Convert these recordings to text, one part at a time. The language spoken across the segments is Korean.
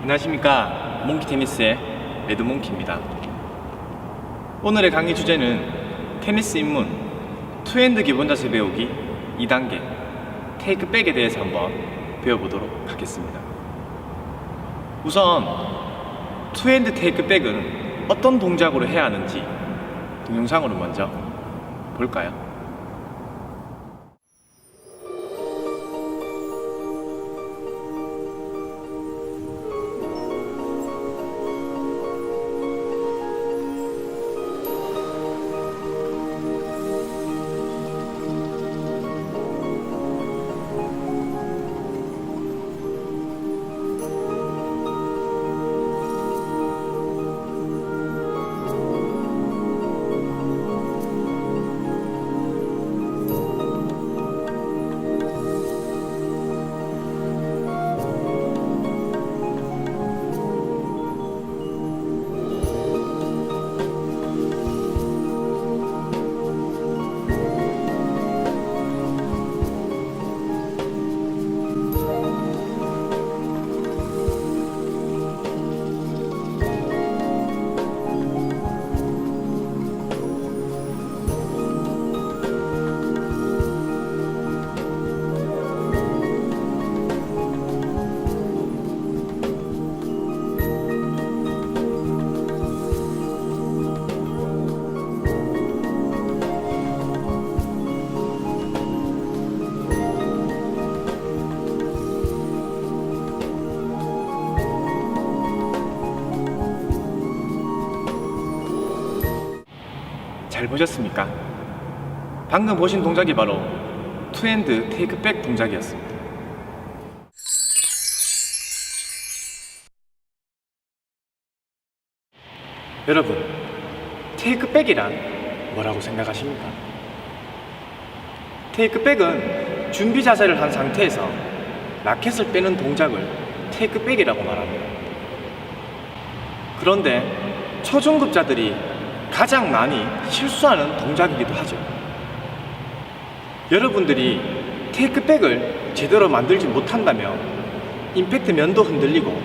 안녕하십니까. 몽키 테니스의 레드 몽키입니다. 오늘의 강의 주제는 테니스 입문 투핸드 기본 자세 배우기 2단계 테이크백에 대해서 한번 배워보도록 하겠습니다. 우선 투핸드 테이크백은 어떤 동작으로 해야 하는지 동영상으로 먼저 볼까요? 잘 보셨습니까? 방금 보신 동작이 바로 투핸드 테이크백 동작이었습니다. 여러분, 테이크백이란 뭐라고 생각하십니까? 테이크백은 준비 자세를 한 상태에서 라켓을 빼는 동작을 테이크백이라고 말합니다. 그런데 초중급자들이 가장 많이 실수하는 동작이기도 하죠. 여러분들이 테이크백을 제대로 만들지 못한다면 임팩트 면도 흔들리고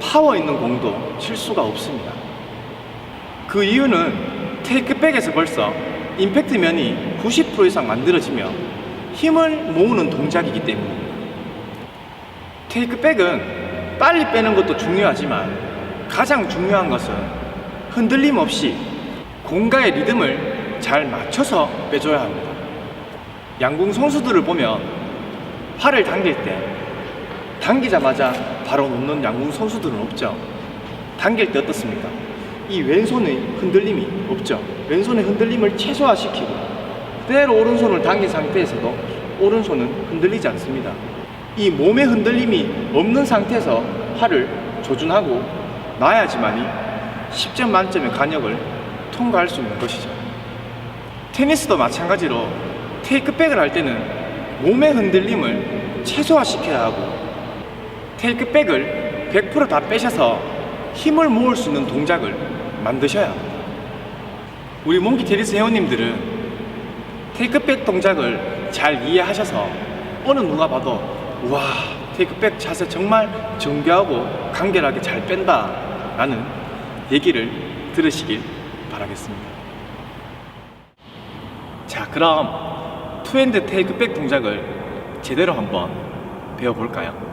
파워 있는 공도 칠 수가 없습니다. 그 이유는 테이크백에서 벌써 임팩트 면이 90% 이상 만들어지며 힘을 모으는 동작이기 때문입니다. 테이크백은 빨리 빼는 것도 중요하지만 가장 중요한 것은 흔들림 없이 공과의 리듬을 잘 맞춰서 빼줘야 합니다. 양궁 선수들을 보면 팔을 당길 때 당기자마자 바로 놓는 양궁 선수들은 없죠. 당길 때 어떻습니까? 이 왼손의 흔들림이 없죠. 왼손의 흔들림을 최소화시키고 그대로 오른손을 당긴 상태에서도 오른손은 흔들리지 않습니다. 이 몸의 흔들림이 없는 상태에서 팔을 조준하고 놔야지만이 10점 만점의 간역을 통과할 수 있는 것이죠. 테니스도 마찬가지로 테이크백을 할 때는 몸의 흔들림을 최소화시켜야 하고 테이크백을 100%다 빼셔서 힘을 모을 수 있는 동작을 만드셔야 합니다. 우리 몽키 테니스 회원님들은 테이크백 동작을 잘 이해하셔서 어느 누가 봐도 와 테이크백 자세 정말 정교하고 간결하게 잘 뺀다 라는 얘기를 들으시길 바라겠습니다. 자, 그럼 투핸드 테이크백 동작을 제대로 한번 배워볼까요?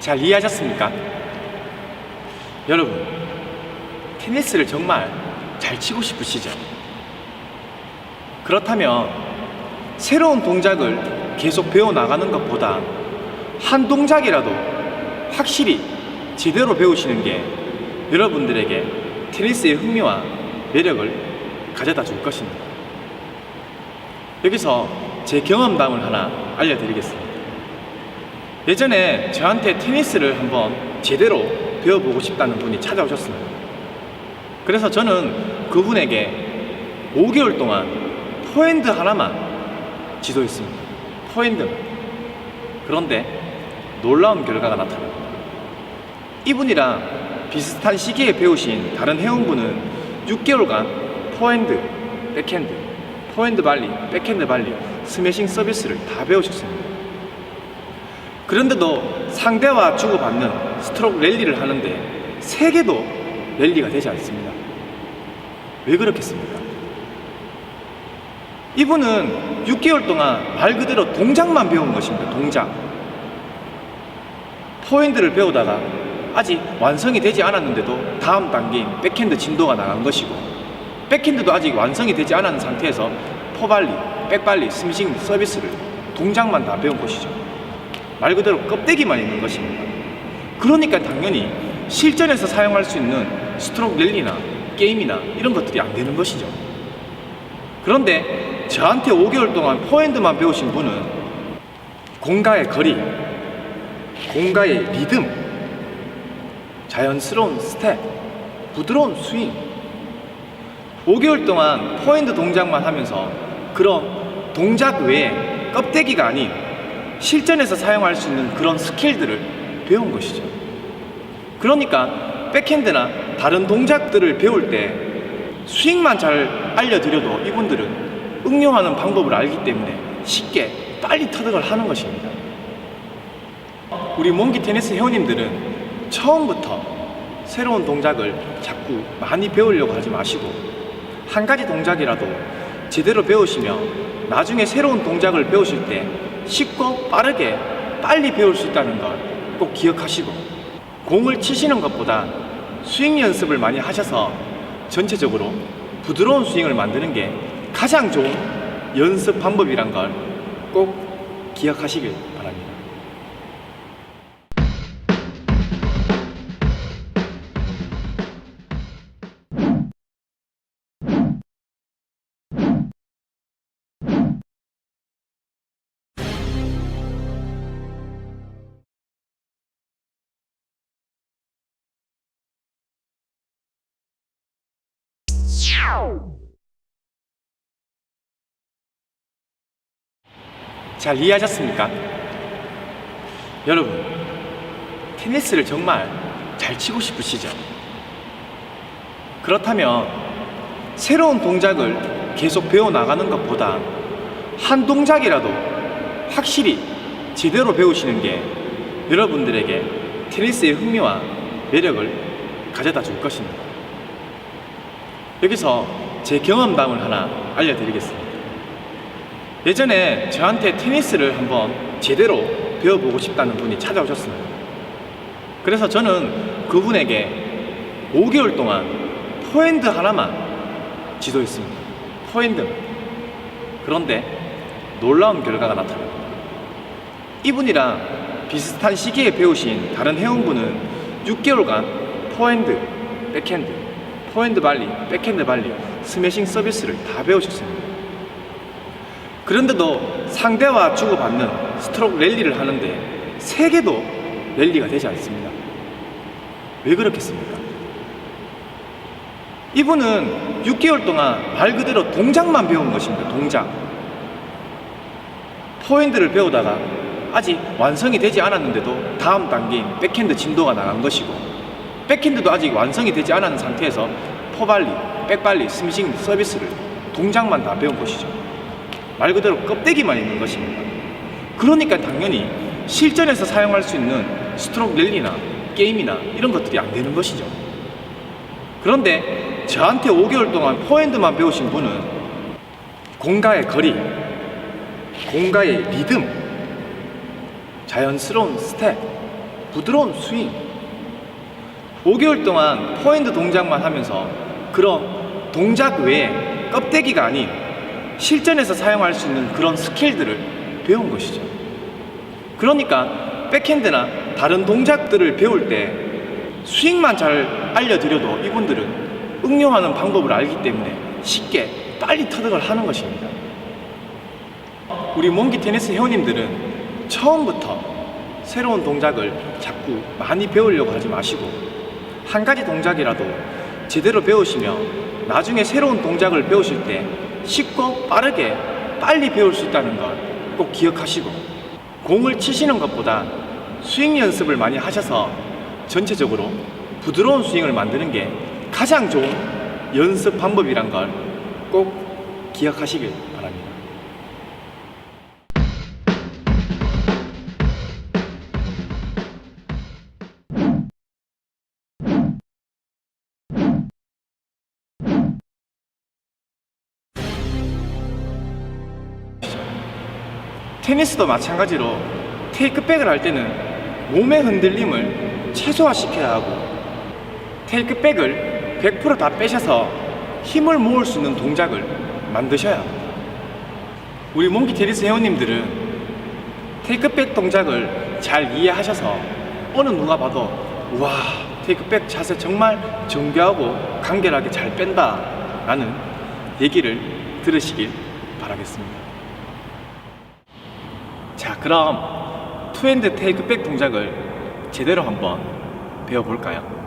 잘 이해하셨습니까? 여러분, 테니스를 정말 잘 치고 싶으시죠? 그렇다면 새로운 동작을 계속 배워나가는 것보다 한 동작이라도 확실히 제대로 배우시는 게 여러분들에게 테니스의 흥미와 매력을 가져다 줄 것입니다. 여기서 제 경험담을 하나 알려드리겠습니다. 예전에 저한테 테니스를 한번 제대로 배워보고 싶다는 분이 찾아오셨습니다. 그래서 저는 그분에게 5개월 동안 포핸드 하나만 지도했습니다. 포핸드. 그런데 놀라운 결과가 나타납니다. 이분이랑 비슷한 시기에 배우신 다른 회원분은 6개월간 포핸드, 백핸드, 포핸드 발리, 백핸드 발리, 스매싱 서비스를 다 배우셨습니다. 그런데도 상대와 주고받는 스트로크 랠리를 하는데 세 개도 랠리가 되지 않습니다. 왜 그렇겠습니까? 이분은 6개월 동안 말 그대로 동작만 배운 것입니다. 동작. 포핸드를 배우다가 아직 완성이 되지 않았는데도 다음 단계인 백핸드 진도가 나간 것이고 백핸드도 아직 완성이 되지 않은 상태에서 포발리, 백발리, 스미싱 서비스를 동작만 다 배운 것이죠. 말 그대로 껍데기만 있는 것입니다. 그러니까 당연히 실전에서 사용할 수 있는 스트로크 랠리나 게임이나 이런 것들이 안 되는 것이죠. 그런데 저한테 5개월 동안 포핸드만 배우신 분은 공과의 거리, 공과의 리듬, 자연스러운 스텝, 부드러운 스윙. 5개월 동안 포핸드 동작만 하면서 그런 동작 외에 껍데기가 아닌 실전에서 사용할 수 있는 그런 스킬들을 배운 것이죠. 그러니까 백핸드나 다른 동작들을 배울 때 스윙만 잘 알려드려도 이분들은 응용하는 방법을 알기 때문에 쉽게 빨리 터득을 하는 것입니다. 우리 몽기 테니스 회원님들은 처음부터 새로운 동작을 자꾸 많이 배우려고 하지 마시고 한 가지 동작이라도 제대로 배우시면 나중에 새로운 동작을 배우실 때 쉽고 빠르게 빨리 배울 수 있다는 걸 꼭 기억하시고 공을 치시는 것보다 스윙 연습을 많이 하셔서 전체적으로 부드러운 스윙을 만드는 게 가장 좋은 연습 방법이란 걸 꼭 기억하시길 잘 이해하셨습니까? 여러분, 테니스를 정말 잘 치고 싶으시죠? 그렇다면 새로운 동작을 계속 배워나가는 것보다 한 동작이라도 확실히 제대로 배우시는 게 여러분들에게 테니스의 흥미와 매력을 가져다 줄 것입니다. 여기서 제 경험담을 하나 알려드리겠습니다. 예전에 저한테 테니스를 한번 제대로 배워보고 싶다는 분이 찾아오셨습니다. 그래서 저는 그분에게 5개월 동안 포핸드 하나만 지도했습니다. 포핸드. 그런데 놀라운 결과가 나타납니다. 이분이랑 비슷한 시기에 배우신 다른 회원분은 6개월간 포핸드, 백핸드, 포핸드 발리, 백핸드 발리, 스매싱 서비스를 다 배우셨습니다. 그런데도 상대와 주고받는 스트로크 랠리를 하는데 세 개도 랠리가 되지 않습니다. 왜 그렇겠습니까? 이분은 6개월 동안 말 그대로 동작만 배운 것입니다. 동작. 포핸드를 배우다가 아직 완성이 되지 않았는데도 다음 단계인 백핸드 진도가 나간 것이고 백핸드도 아직 완성이 되지 않은 상태에서 포발리, 백발리, 스미싱 서비스를 동작만 다 배운 것이죠. 말 그대로 껍데기만 있는 것입니다. 그러니까 당연히 실전에서 사용할 수 있는 스트로크 랠리나 게임이나 이런 것들이 안 되는 것이죠. 그런데 저한테 5개월 동안 포핸드만 배우신 분은 공과의 거리, 공과의 리듬, 자연스러운 스텝, 부드러운 스윙. 5개월 동안 포핸드 동작만 하면서 그런 동작 외에 껍데기가 아닌 실전에서 사용할 수 있는 그런 스킬들을 배운 것이죠. 그러니까 백핸드나 다른 동작들을 배울 때 스윙만 잘 알려드려도 이분들은 응용하는 방법을 알기 때문에 쉽게 빨리 터득을 하는 것입니다. 우리 몽기 테니스 회원님들은 처음부터 새로운 동작을 자꾸 많이 배우려고 하지 마시고 한 가지 동작이라도 제대로 배우시면 나중에 새로운 동작을 배우실 때 쉽고 빠르게 빨리 배울 수 있다는 걸 꼭 기억하시고 공을 치시는 것보다 스윙 연습을 많이 하셔서 전체적으로 부드러운 스윙을 만드는 게 가장 좋은 연습 방법이란 걸 꼭 기억하시길 테니스도 마찬가지로 테이크백을 할 때는 몸의 흔들림을 최소화시켜야 하고 테이크백을 100%다 빼셔서 힘을 모을 수 있는 동작을 만드셔야 합니다. 우리 몽키 테니스 회원님들은 테이크백 동작을 잘 이해하셔서 어느 누가 봐도 와 테이크백 자세 정말 정교하고 간결하게 잘 뺀다 라는 얘기를 들으시길 바라겠습니다. 자, 그럼 투핸드 테이크백 동작을 제대로 한번 배워볼까요?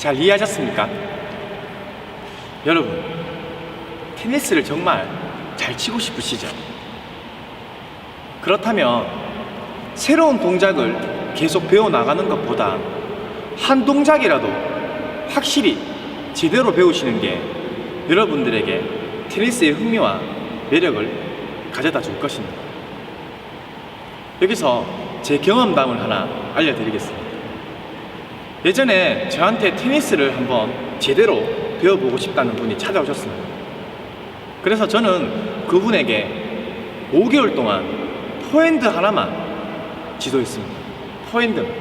잘 이해하셨습니까? 여러분, 테니스를 정말 잘 치고 싶으시죠? 그렇다면 새로운 동작을 계속 배워나가는 것보다 한 동작이라도 확실히 제대로 배우시는 게 여러분들에게 테니스의 흥미와 매력을 가져다 줄 것입니다. 여기서 제 경험담을 하나 알려드리겠습니다. 예전에 저한테 테니스를 한번 제대로 배워보고 싶다는 분이 찾아오셨습니다. 그래서 저는 그분에게 5개월 동안 포핸드 하나만 지도했습니다. 포핸드만.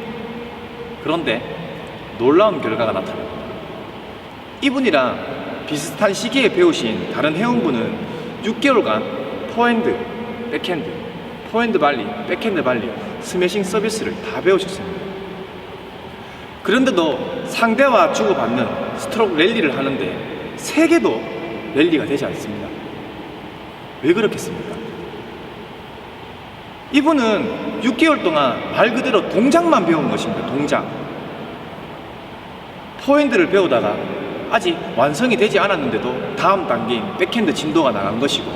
그런데 놀라운 결과가 나타납니다. 이분이랑 비슷한 시기에 배우신 다른 회원분은 6개월간 포핸드, 백핸드, 포핸드 발리, 백핸드 발리, 스매싱 서비스를 다 배우셨습니다. 그런데도 상대와 주고받는 스트로크 랠리를 하는데 세 개도 랠리가 되지 않습니다. 왜 그렇겠습니까? 이분은 6개월 동안 말 그대로 동작만 배운 것입니다. 동작. 포핸드를 배우다가 아직 완성이 되지 않았는데도 다음 단계인 백핸드 진도가 나간 것이고